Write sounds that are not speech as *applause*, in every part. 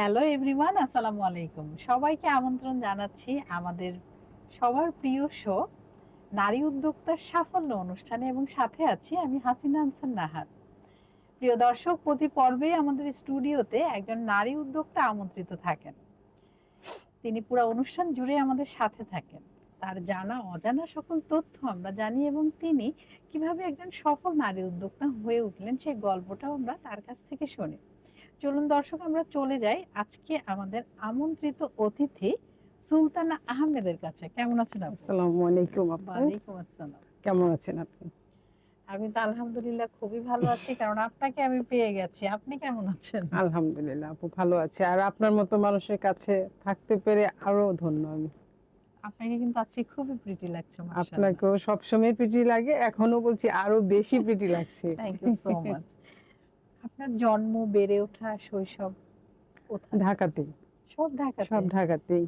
Hello everyone আসসালামু আলাইকুম সবাইকে আমন্ত্রণ জানাচ্ছি আমাদের সবার প্রিয় শো নারী উদ্যোক্তার সাফল্য অনুষ্ঠানে এবং সাথে আছি আমি হাসিনা আনসার নাহার। প্রিয় দর্শক, প্রতি পর্বে আমাদের স্টুডিওতে একজন নারী উদ্যোক্তা আমন্ত্রিত থাকেন। তিনি পুরো অনুষ্ঠান জুড়ে আমাদের সাথে থাকেন। তার জানা, অজানা সকল তথ্য আমরা জানি এবং তিনি কীভাবে একজন সফল নারী উদ্যোক্তা হয়ে উঠলেন সেই গল্পটাও আমরা তার কাছ থেকে শুনি। চলুন দর্শক আমরা চলে যাই আজকে আমাদের আমন্ত্রিত অতিথি সুলতানা আহমেদের কাছে। কেমন আছেন আসসালামু আলাইকুম আপু। ওয়ালাইকুম আসসালাম। কেমন আছেন আপনি? আমি তো আলহামদুলিল্লাহ খুবই ভালো আছি কারণ আপনাকে আমি পেয়ে গেছি। আপনি কেমন আছেন? আলহামদুলিল্লাহ আপু ভালো আছে। আর আপনার মতো মানুষের কাছে থাকতে পেরে আরও ধন্য আমি। আপনাকে কিন্তু আজকে খুবই প্রিটি লাগছে মাশাআল্লাহ। আপনাকেও সবসময় প্রীতি লাগে এখনও বলছি আরও বেশি প্রীতি লাগছে। থ্যাংক ইউ সো মাচ আপনার জন্ম বেড়ে ওঠা শৈশব কোথায়? ঢাকাতে সব ঢাকা সব ঢাকাতেই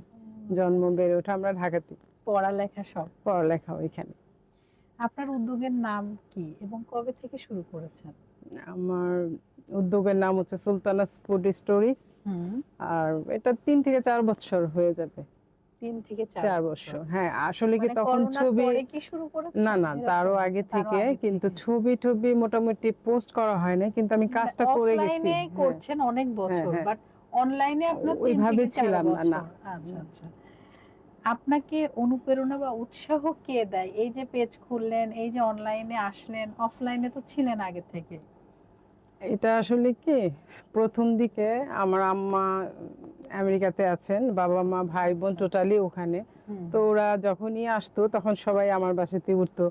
জন্ম বেড়ে ওঠা আমরা ঢাকাতে পড়ালেখা সব? পড়ালেখা ওইখানে। আপনার উদ্যোগের নাম কি এবং কবে থেকে শুরু করেছেন? আমার উদ্যোগের নাম হচ্ছে সুলতানাস ফুড স্টোরিজ। আর এটা তিন থেকে চার বছর হয়ে যাবে। তিন থেকে চার বছর হ্যাঁ আসলে কি মানে তখন ছবি কি শুরু করেছেন? না না তারও আগে থেকে কিন্তু ছবি টবি মোটামুটি পোস্ট করা হয় না কিন্তু আমি কাজটা করে গেছি হ্যাঁ। করছেন অনেক বছর হ্যাঁ। বাট অনলাইনে আপনার ওইভাবে ছিলাম না, না। আচ্ছা আচ্ছা আপনাকে অনুপ্রেরণা বা উৎসাহ কে দেয় এই যে পেজ খুললেন এই যে অনলাইনে আসলেন অফলাইনে তো ছিলেন আগে থেকে এটা আসলে কি? প্রথম দিকে আমার আম্মা আমেরিকাতে আছেন বাবা মা ভাই বোন আচ্ছা। টোটালি ওখানে। তো ওরা যখনই আসতো তখন সবাই আমার বাসাতে উঠতো।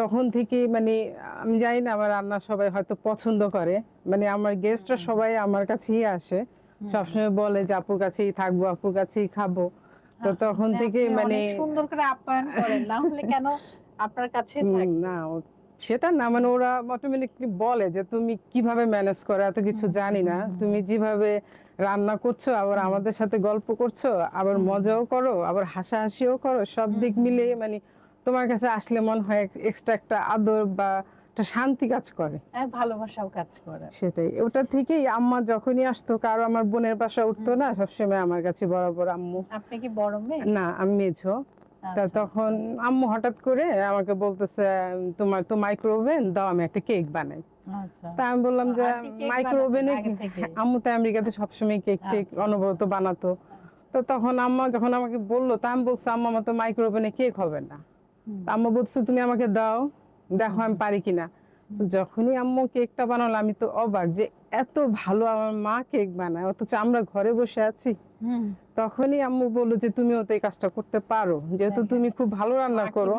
তখন থেকে মানে আমি জানি না আমার রান্না সবাই হয়তো পছন্দ করে। মানে আমার গেস্টরা। সবাই আমার কাছেই আসে। সবসময় বলে যে আপুর কাছেই থাকব আপুর কাছেই খাব। তো তখন আপনি থেকে মানে সুন্দর করে আপ্যায়ন করেন। না হলে কেন আপনার কাছে না সেটা না মানে ওরা অটোমেটিকলি বলে যে তুমি কীভাবে ম্যানেজ করো? এত কিছু জানি না। তুমি যেভাবে রান্না করছ আবার আমাদের সাথে গল্প করছ আবার মজাও করো আবার হাসাহাসিও করো সব দিক মিলিয়ে মানে তোমার কাছে আসলে মনে হয় এক্সট্রা একটা আদর বা একটা শান্তি কাজ করে। আর ভালোবাসাও কাজ করে। সেটাই। ওটা থেকেই আম্মা যখনই আসতো কারও আমার বোনের বাসা উঠতো না সবসময় আমার কাছে বরাবর আম্মু। আপনি কি বড় মেয়ে? না আমি মেঝো। তা আচ্ছা, তখন আম্মু হঠাৎ করে আমাকে বলতেছে তোমার তো মাইক্রো ওভেন দাও আমি একটা কেক বানাই। আচ্ছা। তা আমি বললাম যে আপনি cake মাইক্রো বানাতেন ওভেনে আগে থেকে? আম্মু তো আমেরিকাতে সবসময় কেক টেক আচ্ছা, অনবরত বানাতো। আচ্ছা। তো তখন আম্মা যখন আমাকে বলল তা আমি বলছি আম্মা আমার তো মাইক্রো ওভেনে কেক হবে না। আম্মা বলছে তুমি আমাকে দাও দেখো আমি পারি কিনা। যখনই আম্মু কেকটা বানালো আমি তো অবাক যে এত ভালো আমার মা কেক বানায় অথচ আমরা ঘরে বসে আছি। তখনই আম্মু বলল যে তুমিও তো এই কাজটা করতে পারো। যেহেতু হ্যাঁ, তুমি খুব ভালো রান্না করো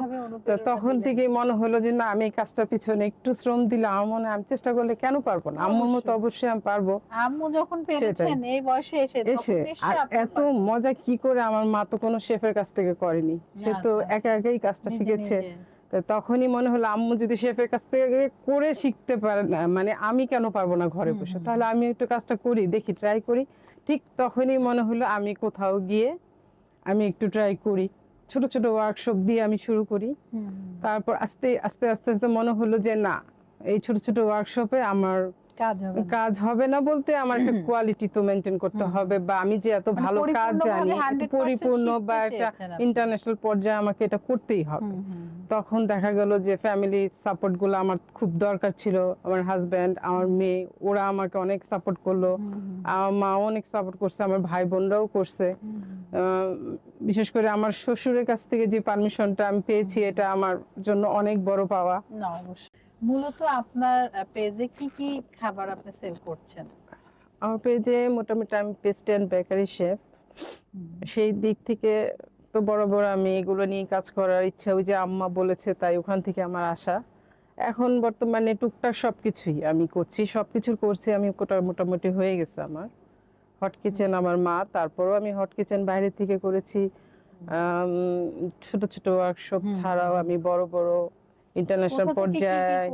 তো তখন থেকে মনে হলো যে না আমি এই কাজটার পিছনে একটু শ্রম দিলে আমার মনে আমি চেষ্টা করলে কেন পারব না? আম্মুর মতো অবশ্যই। আমি পারব। আম্মু যখন পেরেছেন এই বয়সে এসে এসে আর এত মজা কি করে আমার মা তো কোনো শেফের কাছ থেকে করেনি। সে তো আচ্ছা, একা একাই কাজটা শিখেছে। তখনই মনে হলো আম্মু যদি শেফের কাছ থেকে করে শিখতে পারে না মানে আমি কেন পারব না ঘরে বসে? তাহলে আমি একটু কাজটা করি দেখি ট্রাই করি। ঠিক তখনই মনে হলো আমি কোথাও গিয়ে আমি একটু ট্রাই করি। ছোট ছোট ওয়ার্কশপ দিয়ে আমি শুরু করি। তারপর আস্তে আস্তে আস্তে আস্তে মনে হলো যে না এই ছোট ছোট ওয়ার্কশপে আমার কাজ হবে না। বলতে আমার একটা কোয়ালিটি তো মেনটেন করতে হবে বা আমি যে এত মানে ভালো কাজ জানি পরিপূর্ণ বা একটা ইন্টারন্যাশনাল পর্যায়ে আমাকে এটা করতেই হবে। তখন দেখা গেল যে ফ্যামিলি সাপোর্টগুলো আমার খুব দরকার ছিল আমার হাজব্যান্ড আমার মেয়ে ওরা আমাকে অনেক সাপোর্ট করল। আমার মা অনেক সাপোর্ট করছে আমার ভাই বোনরাও করছে বিশেষ করে আমার শ্বশুরের কাছ থেকে যে পারমিশনটা আমি পেয়েছি এটা আমার জন্য অনেক বড় পাওয়া। না অবশ্যই। মূলত আপনার পেজে কি কি খাবার আপনি সেল করছেন? আমার পেজে মোটামুটি আমি পেস্ট্রি অ্যান্ড বেকারি শেফ সেই দিক থেকে তো বড় বড় আমি এগুলো নিয়ে কাজ করার ইচ্ছা ওই যে আম্মা বলেছে তাই ওখান থেকে আমার আশা এখন বর্তমানে টুকটাক সব কিছুই আমি করছি সব কিছুর করছি আমি কোটা মোটামুটি হয়ে গেছে আমার। হট কিচেন আমার মা তারপরও আমি হট কিচেন বাইরে থেকে করেছি। ছোট ছোট ওয়ার্কশপ ছাড়াও আমি বড় বড় ইন্টারন্যাশনাল পর্যায়ে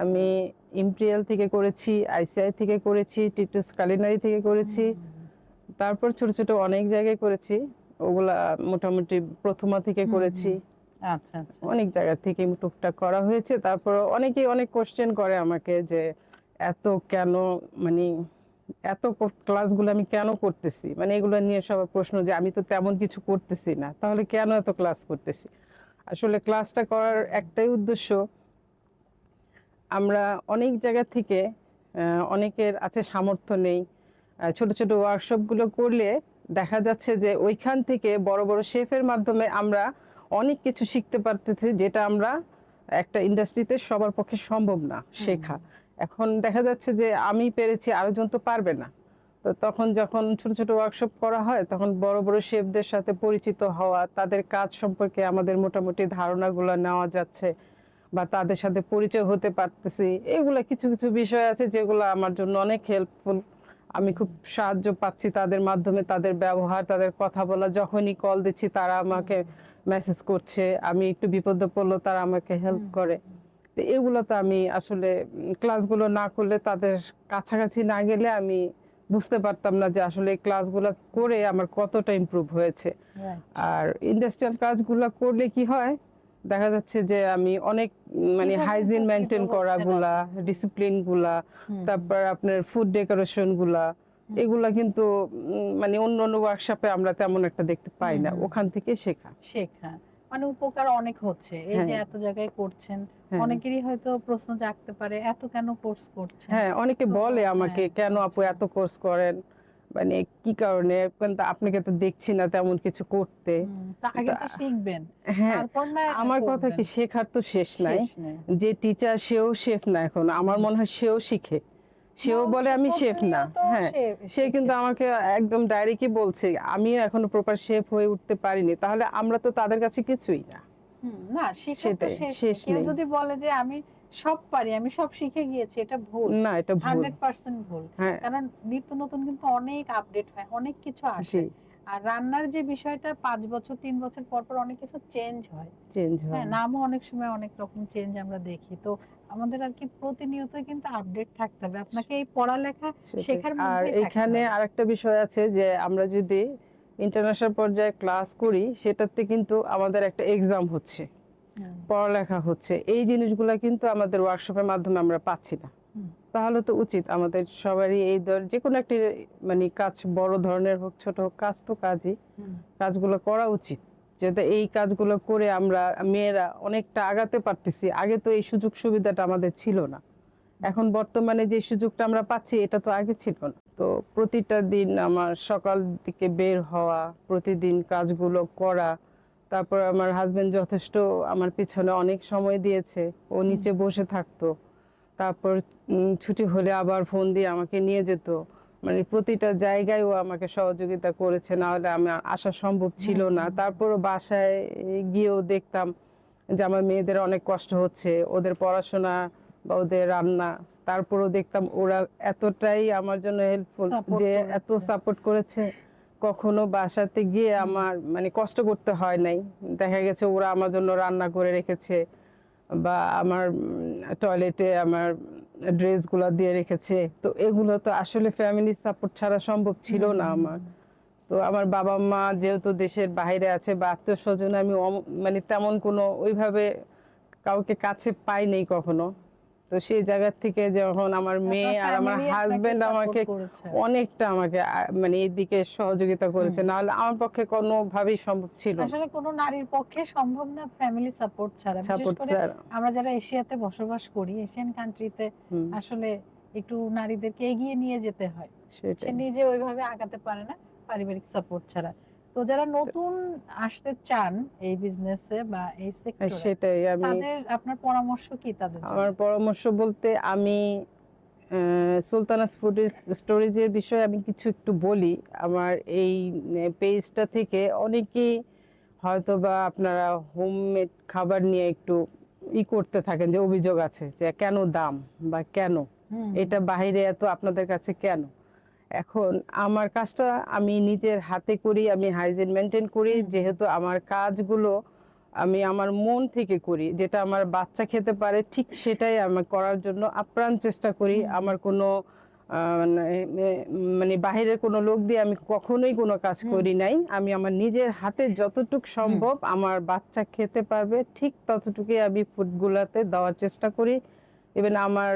আমি ইম্পেরিয়াল থেকে করেছি আইসিআই থেকে করেছি টিটুস কালিনারি থেকে করেছি। তারপর ছোট ছোট অনেক জায়গায় করেছি। ওগুলা মোটামুটি প্রথমা থেকে করেছি। আচ্ছা আচ্ছা। অনেক জায়গা থেকে টুকটাক করা হয়েছে। তারপর অনেকেই অনেক কোশ্চেন করে আমাকে যে এত কেন মানে এত ক্লাসগুলো আমি কেন করতেছি? মানে এগুলো নিয়ে সবার প্রশ্ন যে আমি তো তেমন কিছু করতেছি না। তাহলে কেন এত ক্লাস করতেছি? আসলে ক্লাসটা করার একটাই উদ্দেশ্য আমরা অনেক জায়গা থেকে অনেকের আছে সামর্থ্য নেই। ছোট ছোট ওয়ার্কশপগুলো করলে দেখা যাচ্ছে যে ওইখান থেকে বড় বড় শেফের মাধ্যমে আমরা অনেক কিছু শিখতে পারতেছি যেটা আমরা একটা ইন্ডাস্ট্রিতে সবার পক্ষে সম্ভব না শেখা। এখন দেখা যাচ্ছে যে আমি পেরেছি আরেকজন তো পারবে না। তো তখন যখন ছোট ছোট ওয়ার্কশপ করা হয় তখন বড় বড় শেফদের সাথে পরিচিত হওয়া তাদের কাজ সম্পর্কে আমাদের মোটামুটি ধারণাগুলো নেওয়া যাচ্ছে বা তাদের সাথে পরিচয় হতে পারতেছি। এগুলো কিছু কিছু বিষয় আছে যেগুলো আমার জন্য অনেক হেল্পফুল আমি খুব সাহায্য পাচ্ছি তাদের মাধ্যমে তাদের ব্যবহার তাদের কথা বলা। যখনই কল দিচ্ছি তারা আমাকে মেসেজ করছে আমি একটু বিপদে পড়ল তারা আমাকে হেল্প করে। তো এগুলো তো আমি আসলে ক্লাসগুলো না করলে তাদের কাছাকাছি না গেলে আমি বুঝতে পারতাম না যে আসলে ক্লাসগুলো করে আমার কতটা ইমপ্রুভ হয়েছে। আর ইন্ডাস্ট্রিয়াল কাজগুলো করলে কি হয়? দেখা যাচ্ছে যে আমি অনেক মানে হাইজিন মেনটেন করাগুলা ডিসিপ্লিনগুলা তারপর আপনার ফুড ডেকোরেশনগুলা এগুলা কিন্তু মানে অন্য অন্য ওয়ার্কশপে আমরা তেমন একটা দেখতে পাই না। ওখান থেকে শেখা। শেখা। মানে উপকার অনেক হচ্ছে। এই যে হ্যাঁ। এত জায়গায় করছেন হ্যাঁ। অনেকেরই হয়তো প্রশ্ন জাগতে পারে এত কেন কোর্স করছেন? হ্যাঁ অনেকে বলে আমাকে হ্যাঁ, কেন আপু আচ্ছা। এত কোর্স করেন? মানে কি কারণে? কিন্তু আপনাকে তো দেখছি না তেমন কিছু করতে। আগে তো শিখবেন। হ্যাঁ আমার কথা কি শেখার তো শেষ নাই। যে টিচার সেও শেফ না এখন। আমার মনে হয় সেও শিখে। সেও বলে আমি শেফ না। হ্যাঁ সে- কিন্তু আমাকে একদম ডাইরেক্টই বলছে আমিও এখনও প্রপার শেফ হয়ে উঠতে পারিনি তাহলে আমরা তো তাদের কাছে কিছুই না। না শেষ কেউ যদি বলে যে আমি সব পারি আমি সব শিখে গিয়েছি এটা ভুল। না এটা ভুল। হান্ড্রেড পার্সেন্ট ভুল। হ্যাঁ। কারণ নিত্য নতুন কিন্তু অনেক আপডেট হয় অনেক কিছু আসে। আর রান্নার যে বিষয়টা পাঁচ বছর তিন বছর পর পর অনেক কিছু চেঞ্জ হয় চেঞ্জ হ্যাঁ হয় নামও অনেক সময় অনেক রকম চেঞ্জ আমরা দেখি তো আমাদের আর কি প্রতিনিয়ত কিন্তু আপডেট থাকতে হবে আপনাকে এই পড়ালেখা। শেখার আর এখানে। আরেকটা বিষয় আছে যে আমরা যদি ইন্টারন্যাশনাল পর্যায়ে ক্লাস করি সেটাতে কিন্তু আমাদের একটা এক্সাম হচ্ছে পড়ালেখা হচ্ছে এই জিনিসগুলো কিন্তু আমাদের ওয়ার্কশপের মাধ্যমে আমরা পাচ্ছি না। তাহলে তো উচিত আমাদের সবারই এই ধর যে কোনো একটি মানে কাজ বড় ধরনের হোক ছোট হোক কাজ তো কাজই। কাজগুলো করা উচিত। যাতে এই কাজগুলো করে আমরা মেয়েরা অনেকটা আগাতে পারতেছি। আগে তো এই সুযোগ সুবিধাটা আমাদের ছিল না। এখন বর্তমানে যে সুযোগটা আমরা পাচ্ছি এটা তো আগে ছিল না। তো প্রতিটা দিন আমার সকাল দিকে বের হওয়া প্রতিদিন কাজগুলো করা তারপর আমার হাজবেন্ড যথেষ্ট আমার পিছনে অনেক সময় দিয়েছে। ও নিচে বসে থাকতো। তারপর ছুটি হলে আবার ফোন দিয়ে আমাকে নিয়ে যেত। মানে প্রতিটা জায়গায় ও আমাকে সহযোগিতা করেছে না হলে আমি আসা সম্ভব ছিল না। তারপরও বাসায় গিয়েও দেখতাম যে আমার মেয়েদের অনেক কষ্ট হচ্ছে ওদের পড়াশোনা বা ওদের রান্না। তারপরও দেখতাম ওরা এতটাই আমার জন্য হেল্পফুল যে এত সাপোর্ট করেছে। কখনো বাসাতে গিয়ে আমার মানে কষ্ট করতে হয় নাই। দেখা গেছে ওরা আমার জন্য রান্না করে রেখেছে। বা আমার টয়লেটে আমার ড্রেসগুলো দিয়ে রেখেছে। তো এগুলো তো আসলে ফ্যামিলি সাপোর্ট ছাড়া সম্ভব ছিল না আমার। তো আমার বাবা মা যেহেতু দেশের বাইরে আছে বা আত্মীয় স্বজন আমি মানে তেমন কোনো ওইভাবে কাউকে কাছে পাই নেই কখনো। তো সেই জায়গা থেকে যখন আমার মেয়ে আর আমার হাজবেন্ড আমাকে অনেকটা আমাকে মানে এইদিকে সহযোগিতা করেছে। নাহলে আমার পক্ষে কোনোভাবেই সম্ভব ছিল আসলে কোনো নারীর পক্ষে সম্ভব না ফ্যামিলি সাপোর্ট ছাড়া। সাপোর্ট করে আমরা যারা এশিয়াতে বসবাস করি এশিয়ান কান্ট্রিতে আসলে একটু নারীদেরকে এগিয়ে নিয়ে যেতে হয়। সে নিজে ওইভাবে আগাতে পারে না পারিবারিক সাপোর্ট ছাড়া। তো যারা নতুন আসতে চান এই বিজনেসে বা এই সেক্টরে সেটাই আমি তাদের আপনার পরামর্শ কি তাদের? আমার পরামর্শ বলতে আমি সুলতানাস ফুড স্টোরেজের বিষয়ে আমি কিছু একটু বলি। আমার এই পেজটা থেকে অনেকেই হয়তো বা আপনারা হোমমেড খাবার নিয়ে একটু ই করতে থাকেন যে অভিযোগ আছে যে কেন দাম বা কেন? এটা বাইরে এত আপনাদের কাছে কেন? এখন আমার কাজটা আমি নিজের হাতে করি আমি হাইজিন মেনটেন করি যেহেতু আমার কাজগুলো আমি আমার মন থেকে করি যেটা আমার বাচ্চা খেতে পারে ঠিক সেটাই আমি করার জন্য আপ্রাণ চেষ্টা করি। আমার কোনো মানে- মানে বাহিরের কোনো লোক দিয়ে আমি কখনোই কোনো কাজ করি নাই। আমি আমার নিজের হাতে যতটুক সম্ভব আমার বাচ্চা খেতে পারবে ঠিক ততটুকুই আমি ফুডগুলোতে দেওয়ার চেষ্টা করি। ইভেন আমার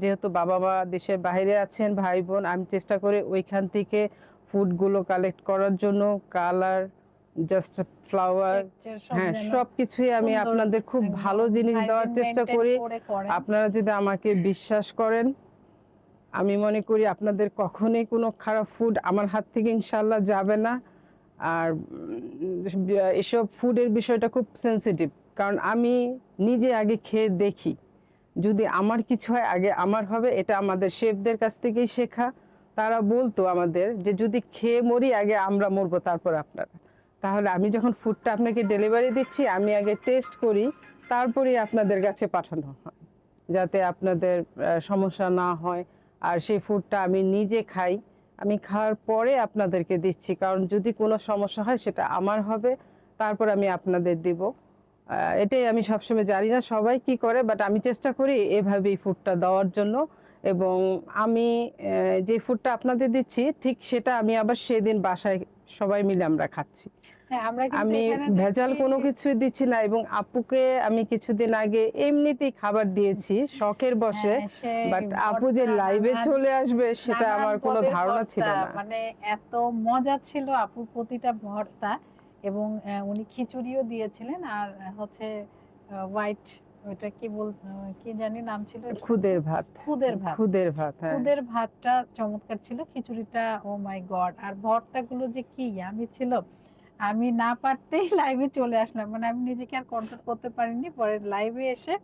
যেহেতু বাবা মা দেশের বাইরে আছেন ভাই বোন আমি চেষ্টা করি ওইখান থেকে ফুডগুলো কালেক্ট করার জন্য কালার জাস্ট ফ্লাওয়ার হ্যাঁ সব কিছুই আমি আপনাদের খুব ভালো জিনিস দেওয়ার চেষ্টা করি। আপনারা যদি আমাকে বিশ্বাস করেন আমি মনে করি আপনাদের কখনোই কোনো খারাপ ফুড আমার হাত থেকে ইনশাল্লাহ যাবে না। আর এসব ফুডের বিষয়টা খুব সেনসিটিভ কারণ আমি নিজে আগে খেয়ে দেখি। যদি আমার কিছু হয়, আগে আমার হবে, এটা আমাদের শেফদের কাছ থেকেই শেখা। তারা বলতো আমাদের যে, যদি খেয়ে মরি, আগে আমরা মরবো, তারপর আপনারা। তাহলে আমি যখন ফুডটা আপনাকে ডেলিভারি দিচ্ছি, আমি আগে টেস্ট করি, তারপরেই আপনাদের কাছে পাঠানো হয়, যাতে আপনাদের সমস্যা না হয়। আর সেই ফুডটা আমি নিজে খাই, আমি খাওয়ার পরে আপনাদেরকে দিচ্ছি, কারণ যদি কোনো সমস্যা হয়, সেটা আমার হবে, তারপর আমি আপনাদের দিব। এটাই আমি সবসময় জানি না সবাই কি করে বাট আমি চেষ্টা করি এভাবেই ফুডটা দেওয়ার জন্য। এবং আমি যে ফুডটা আপনাদের দিচ্ছি ঠিক সেটা আমি আবার সেদিন বাসায় সবাই মিলে আমরা খাচ্ছি। হ্যাঁ, আমি ভেজাল কোনো কিছুই দিচ্ছি না এবং আপুকে আমি কিছুদিন আগে এমনিতেই খাবার দিয়েছি শখের বসে হ্যাঁ, বাট আপু যে লাইভে চলে আসবে সেটা আমার কোনো ধারণা ছিল না। মানে এত মজা ছিল আপুর প্রতিটা ভর্তা। এবং উনি খিচুড়িও দিয়েছিলেন আর হচ্ছে হোয়াইট ওটা কি বল কি জানি নাম ছিল খুদের ভাত। খুদের ভাত। খুদের ভাত হ্যাঁ। খুদের ভাতটা চমৎকার ছিল খিচুড়িটা ও মাই গড আর ভর্তাগুলো যে কি আমি ছিল আমি না পারতেই লাইভে চলে আসলাম মানে আমি নিজেকে আর কন্ট্রোল করতে পারিনি পরে লাইভে এসে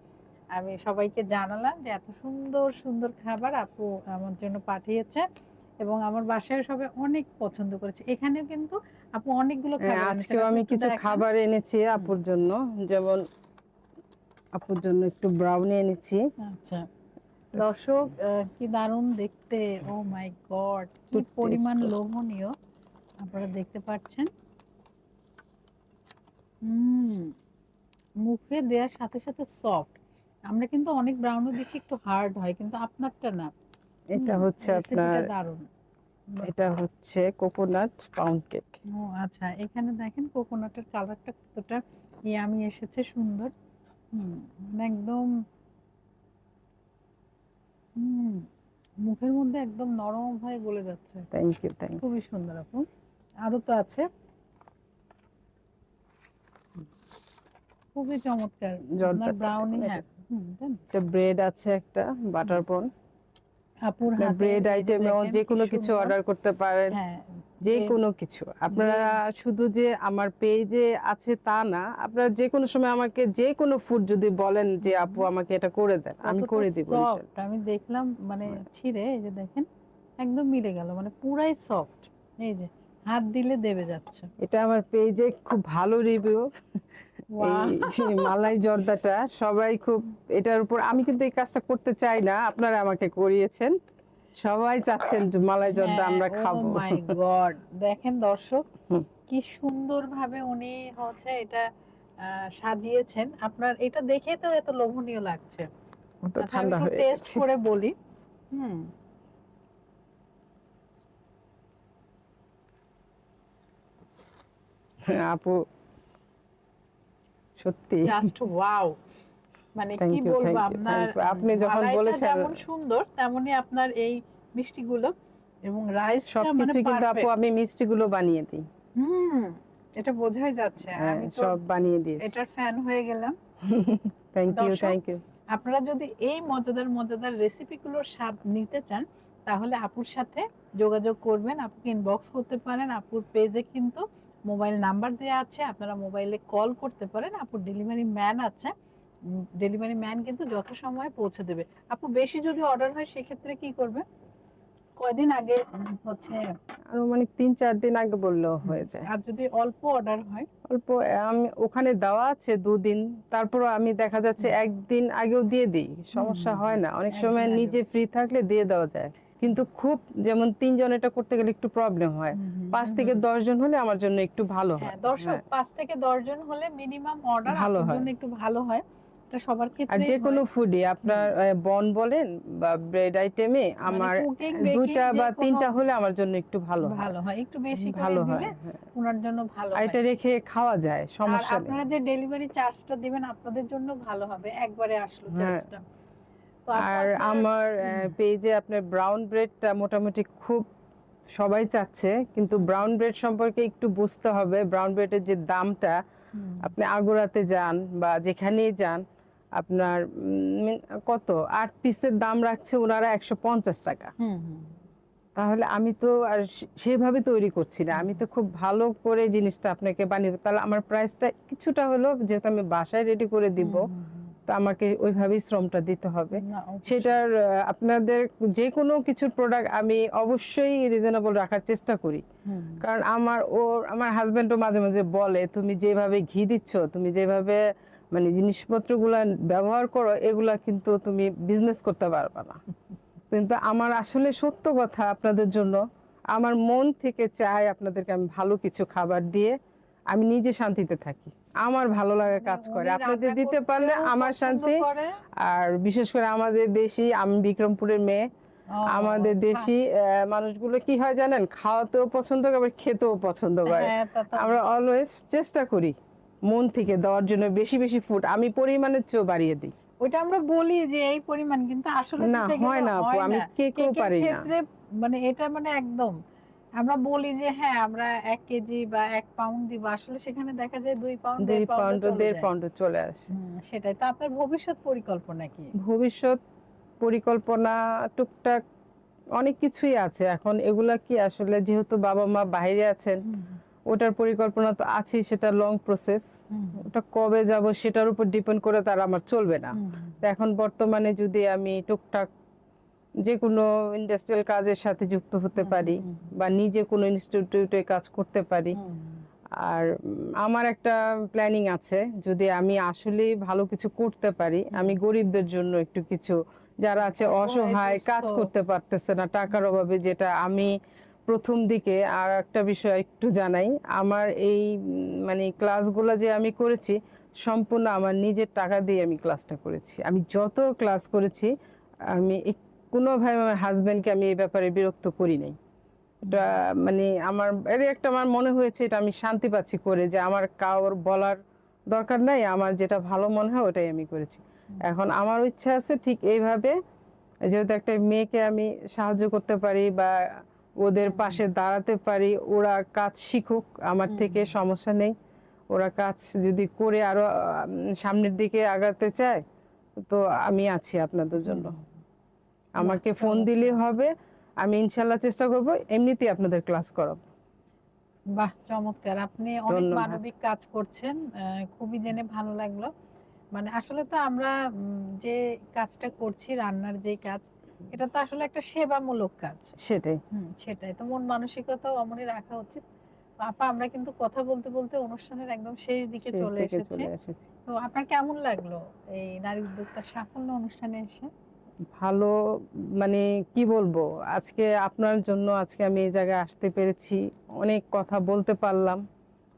আমি সবাইকে জানালাম যে এত সুন্দর সুন্দর খাবার আপু আমার জন্য পাঠিয়েছে এবং আমার বাসায় সবাই অনেক পছন্দ করেছে। এখানেও কিন্তু আপু অনেকগুলো হ্যাঁ, খাবার। আজকেও আমি কিছু খাবার এনেছি আপুর জন্য যেমন আপুর জন্য একটু ব্রাউনি এনেছি। আচ্ছা। দর্শক কি দারুণ দেখতে ও মাই গড কি পরিমাণ লোভনীয় আপনারা দেখতে পাচ্ছেন। হুম মুখে দেওয়ার সাথে সাথে সফট আমরা কিন্তু অনেক ব্রাউনি দেখি একটু হার্ড হয় কিন্তু আপনারটা না। এটা হচ্ছে আপনার দারুণ। এটা হচ্ছে কোকোনাট পাউন্ড কেক। ও আচ্ছা এখানে দেখেন কোকোনাটের কালারটা কতটা ইয়ামি এসেছে সুন্দর। হুম মানে একদম হুম মুখের মধ্যে একদম নরম হয়ে গলে যাচ্ছে। থ্যাংক ইউ থ্যাংক খুবই সুন্দর আপু। আরও তো আছে। খুবই চমৎকার। জর্দাটা ব্রাউনি হ্যাঁ হুম একটা ব্রেড আছে একটা বাটার পন আপুর ব্রেড আইটেমেও যে কোনো কিছু অর্ডার করতে পারেন। হ্যাঁ যে কোনো কিছু। আপনারা শুধু যে আমার পেজে আছে তা না আপনারা যে কোনো সময় আমাকে যে কোনো ফুড যদি বলেন যে আপু আমাকে এটা করে দেন আমি করে দিব আমি দেখলাম মানে ছিঁড়ে এই যে দেখেন একদম মিলে গেল মানে পুরাই সফট এই যে হাত দিলে দেবে যাচ্ছে। এটা আমার পেজে খুব ভালো রিভিউ! *laughs* এই মালাই জর্দাটা সবাই খুব এটার উপর আমি কিন্তু এই কাজটা করতে চাই না আপনারা আমাকে করিয়েছেন। সবাই চাচ্ছেন মালাই জর্দা আমরা খাব। মাই গড দেখেন দর্শক। কি সুন্দরভাবে উনি হচ্ছে এটা সাজিয়েছেন। আপনার এটা দেখে তো এত লোভনীয় লাগছে। ঠান্ডা হয়ে টেস্ট করে বলি। হুম। আপু সত্যি। জাস্ট ওয়াও মানে কি বলব আপনার আপনি যখন বলেছেন- যেমন সুন্দর তেমনি আপনার এই মিষ্টিগুলো এবং রাইসটা মানে সবকিছু কিন্তু আপু আমি মিষ্টিগুলো বানিয়ে দিই। হুম এটা বোঝাই যাচ্ছে। হ্যাঁ আমি তো সব বানিয়ে দিয়েছি। এটার ফ্যান হয়ে গেলাম। থ্যাংক ইউ থ্যাংক ইউ আপনারা যদি এই মজাদার মজাদার রেসিপিগুলোর স্বাদ নিতে চান তাহলে আপুর সাথে যোগাযোগ করবেন আপুকে ইনবক্স করতে পারেন আপুর পেজে কিন্তু মোবাইল নাম্বার দেওয়া আছে আপনারা মোবাইলে কল করতে পারেন। আপুর ডেলিভারি ম্যান আছে। ডেলিভারি ম্যান কিন্তু যথাসময়ে পৌঁছে দেবে। আপু বেশি যদি অর্ডার হয় সেক্ষেত্রে কি করবে? কয়দিন আগে হচ্ছে আরও মানে তিন চার দিন আগে বললেও হয়ে যায়। আর যদি অল্প অর্ডার হয়? অল্প আমি ওখানে দেওয়া আছে দুদিন। তারপর আমি দেখা যাচ্ছে একদিন আগেও দিয়ে দিই। সমস্যা হয় না। অনেক সময় নিজে ফ্রি থাকলে দিয়ে দেওয়া যায়। কিন্তু খুব যেমন তিনজন এটা করতে গেলে একটু প্রবলেম হয়। পাঁচ থেকে দশ জন হলে আমার জন্য একটু ভালো হয়। হ্যাঁ দর্শক পাঁচ থেকে দশ জন হলে মিনিমাম অর্ডার ভালো হয়। একটু ভালো হয়। আর যে কোনো ফুডই আপনার বন বলেন বা ব্রেড আইটেমে মানে আমার দুইটা বা তিনটা হলে আমার জন্য একটু ভালো ভালো হয় একটু বেশি ভালো দিলে হয় হ্যাঁ। ওনার জন্য ভালো হয়। এটা রেখে খাওয়া যায় সমস্যা নেই। আপনারা যে ডেলিভারি চার্জটা দিবেন আপনাদের জন্য ভালো হবে। একবারে আসলো হ্যাঁ। চার্জটা আর আমার পেজে আপনার ব্রাউন ব্রেডটা মোটামুটি খুব সবাই চাচ্ছে কিন্তু ব্রাউন ব্রেড সম্পর্কে একটু বুঝতে হবে। ব্রাউন ব্রেডের যে দামটা আপনি আগুরাতে যান বা যেখানেই যান আপনার কত? আট পিসের দাম রাখছে ওনারা একশো পঞ্চাশ টাকা। তাহলে আমি তো আর সেভাবে তৈরি করছি না। আমি তো খুব ভালো করে জিনিসটা আপনাকে বানিয়ে দেব। তাহলে আমার প্রাইসটা কিছুটা হলো যেহেতু আমি বাসায় রেডি করে দিব। তো আমাকে ওইভাবেই শ্রমটা দিতে হবে। সেটার আপনাদের যে কোনো কিছুর প্রোডাক্ট আমি অবশ্যই রিজনেবল রাখার চেষ্টা করি। কারণ আমার ওর আমার হাজবেন্ডও মাঝে মাঝে বলে তুমি যেভাবে ঘি দিচ্ছ তুমি যেভাবে মানে জিনিসপত্রগুলো ব্যবহার করো এগুলা কিন্তু তুমি বিজনেস করতে পারবে না। *laughs* কিন্তু আমার আসলে সত্য কথা আপনাদের জন্য আমার মন থেকে চাই আপনাদেরকে আমি ভালো কিছু খাবার দিয়ে আমি নিজে শান্তিতে থাকি। আমার ভালো লাগা কাজ করে। আপনাদের দিতে পারলে আমার শান্তি। আর বিশেষ করে আমাদের দেশি আমি বিক্রমপুরের মেয়ে। আমাদের দেশি মানুষগুলো কি হয় জানেন? খাওয়াতেও পছন্দ করে আবার খেতেও পছন্দ করে। হ্যাঁ, আমরা অলওয়েজ চেষ্টা করি মন থেকে দেওয়ার জন্য বেশি বেশি ফুড আমি পরিমাণের চেয়েও বাড়িয়ে দিই। ওইটা আমরা বলি যে এই পরিমাণ কিন্তু আসলে না হয় না আপু আমি। কেকেও পারি না। মানে এটা মানে একদম আমরা বলি যে হ্যাঁ আমরা এক কেজি বা এক পাউন্ড দিব। আসলে সেখানে দেখা যায় দুই পাউন্ড দুই পাউন্ড দেড় পাউন্ড চলে আসে। সেটাই। তো আপনার ভবিষ্যৎ পরিকল্পনা কি? ভবিষ্যৎ পরিকল্পনা টুকটাক অনেক কিছুই আছে। এখন এগুলা কি আসলে যেহেতু বাবা মা বাইরে আছেন ওটার পরিকল্পনা তো আছেই সেটা লং প্রসেস ওটা কবে যাব সেটার উপর ডিপেন্ড করে তার আমার চলবে না। তো এখন বর্তমানে যদি আমি টুকটাক যে কোনো ইন্ডাস্ট্রিয়াল কাজের সাথে যুক্ত হতে পারি বা নিজে কোনো ইনস্টিটিউটে কাজ করতে পারি। আর আমার একটা প্ল্যানিং আছে যদি আমি আসলেই ভালো কিছু করতে পারি আমি গরিবদের জন্য একটু কিছু যারা আছে অসহায়, কাজ করতে পারতেছে না টাকার অভাবে যেটা আমি প্রথম দিকে আর একটা বিষয় একটু জানাই আমার এই মানে ক্লাসগুলো যে আমি করেছি সম্পূর্ণ আমার নিজের টাকা দিয়ে আমি ক্লাসটা করেছি। আমি যত ক্লাস করেছি আমি কোনোভাবে আমার হাজবেন্ডকে আমি এই ব্যাপারে বিরক্ত করি নাই। এটা মানে আমার এর একটা আমার মনে হয়েছে এটা আমি শান্তি পাচ্ছি করে যে আমার কাউর বলার দরকার নাই আমার যেটা ভালো মনে হয় ওটাই আমি করেছি। এখন আমার ইচ্ছা আছে ঠিক এইভাবে যেহেতু একটা মেয়েকে আমি সাহায্য করতে পারি বা ওদের পাশে দাঁড়াতে পারি ওরা কাজ শিখুক আমার থেকে সমস্যা নেই। ওরা কাজ যদি করে আরও সামনের দিকে আগাতে চায় তো আমি আছি আপনাদের জন্য। আমাকে ফোন দিলে হবে। আমি ইনশাল্লাহ চেষ্টা করব এমনিতেই আপনাদের ক্লাস করাবো। বাহ চমৎকার। আপনি অনেক মানবিক কাজ করছেন খুবই জেনে ভালো লাগল। মানে আসলে তো আমরা যে কাজটা করছি রান্নার যে কাজ এটা তো আসলে একটা সেবামূলক কাজ। সেটাই। সেটাই। তো মন মানসিকতাও অমনি রাখা উচিত। আপা আমরা কিন্তু কথা বলতে বলতে অনুষ্ঠানের একদম শেষ দিকে চলে এসেছি। চলে এসেছি। তো আপনার কেমন লাগল এই নারী উদ্যোক্তার সাফল্য অনুষ্ঠানে এসে? ভালো মানে কি বলব? আজকে আপনার জন্য আজকে আমি এই জায়গায় আসতে পেরেছি। অনেক কথা বলতে পারলাম।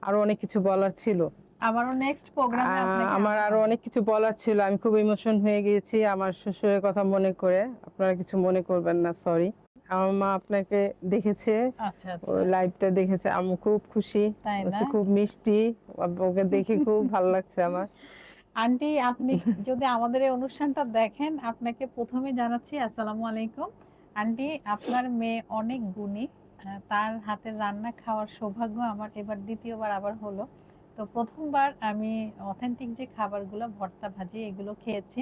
আরও অনেক কিছু বলার ছিল। আমারও নেক্সট প্রোগ্রামে আমার আরও অনেক কিছু বলার ছিল। আমি খুব ইমোশন হয়ে গিয়েছি আমার শ্বশুরের কথা মনে করে। আপনারা কিছু মনে করবেন না সরি আমার মা আপনাকে দেখেছে। আচ্ছা আচ্ছা। লাইভটা দেখেছে। আমি খুব খুশি। খুব মিষ্টি। ওকে দেখে খুব ভালো লাগছে আমার। আন্টি আপনি *laughs* যদি আমাদের এই অনুষ্ঠানটা দেখেন আপনাকে প্রথমে জানাচ্ছি আসসালামু আলাইকুম। আন্টি আপনার মেয়ে অনেক গুণী তার হাতের রান্না খাওয়ার সৌভাগ্য আমার এবার দ্বিতীয়বার আবার হলো। তো প্রথমবার আমি অথেন্টিক যে খাবারগুলো ভর্তা ভাজি এগুলো খেয়েছি।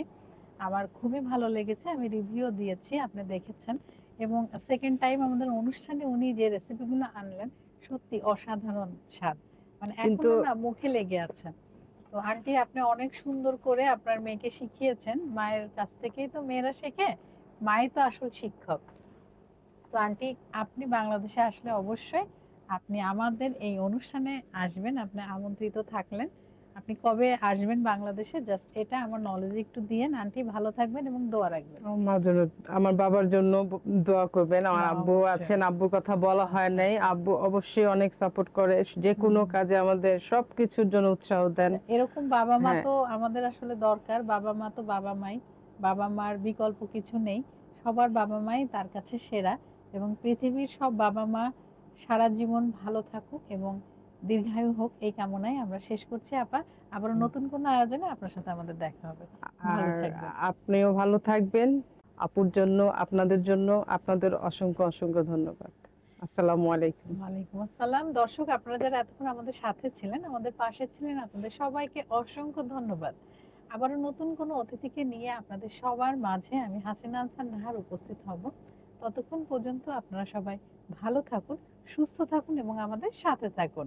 আমার খুবই ভালো লেগেছে আমি রিভিউ দিয়েছি আপনি দেখেছেন। এবং সেকেন্ড টাইম আমাদের অনুষ্ঠানে উনি যে রেসিপিগুলো আনলেন সত্যি অসাধারণ স্বাদ। মানে এখনও মুখে লেগে আছে। তো আন্টি আপনি অনেক সুন্দর করে আপনার মেয়েকে শিখিয়েছেন। মায়ের কাছ থেকেই তো মেয়েরা শেখে, মাই তো আসল শিক্ষক। তো আন্টি, আপনি বাংলাদেশে আসলে অবশ্যই আপনি আমাদের এই অনুষ্ঠানে আসবেন, আপনি আমন্ত্রিত থাকলেন। আপনি কবে আসবেন বাংলাদেশে? জাস্ট এটা আমার নলেজে একটু দিয়েন। আন্টি ভালো থাকবেন এবং দোয়া রাখবেন। আমার জন্য আমার বাবার জন্য দোয়া করবেন। আমার হ্যাঁ, আব্বু আছেন আব্বুর কথা বলা হয় আচ্ছা, নাই। আচ্ছা। আব্বু অবশ্যই অনেক সাপোর্ট করে যে কোনো কাজে আমাদের সবকিছুর জন্য উৎসাহ দেন। এরকম বাবা মা হ্যাঁ। তো আমাদের আসলে দরকার। বাবা মা তো বাবা মাই বাবা মার বিকল্প কিছু নেই। সবার বাবা মাই তার কাছে সেরা এবং পৃথিবীর সব বাবা মা সারা জীবন ভালো থাকুক এবং দীর্ঘায়ু হোক এই কামনায় আমরা শেষ করছি। আপা আবার নতুন কোনো আয়োজনে আপনার সাথে আমাদের দেখা হবে। আর আপনিও ভালো থাকবেন। আপুর জন্য আপনাদের জন্য আপনাদের অসংখ্য অসংখ্য ধন্যবাদ। আসসালামু আলাইকুম। ওয়ালাইকুম আসসালাম। দর্শক আপনারা যারা এতক্ষণ আমাদের সাথে ছিলেন আমাদের পাশে ছিলেন আপনাদের সবাইকে অসংখ্য ধন্যবাদ। আবারও নতুন কোনো অতিথিকে নিয়ে আপনাদের সবার মাঝে আমি হাসিনা আনসার নাহার উপস্থিত হব। ততক্ষণ পর্যন্ত আপনারা সবাই ভালো থাকুন সুস্থ থাকুন এবং আমাদের সাথে থাকুন।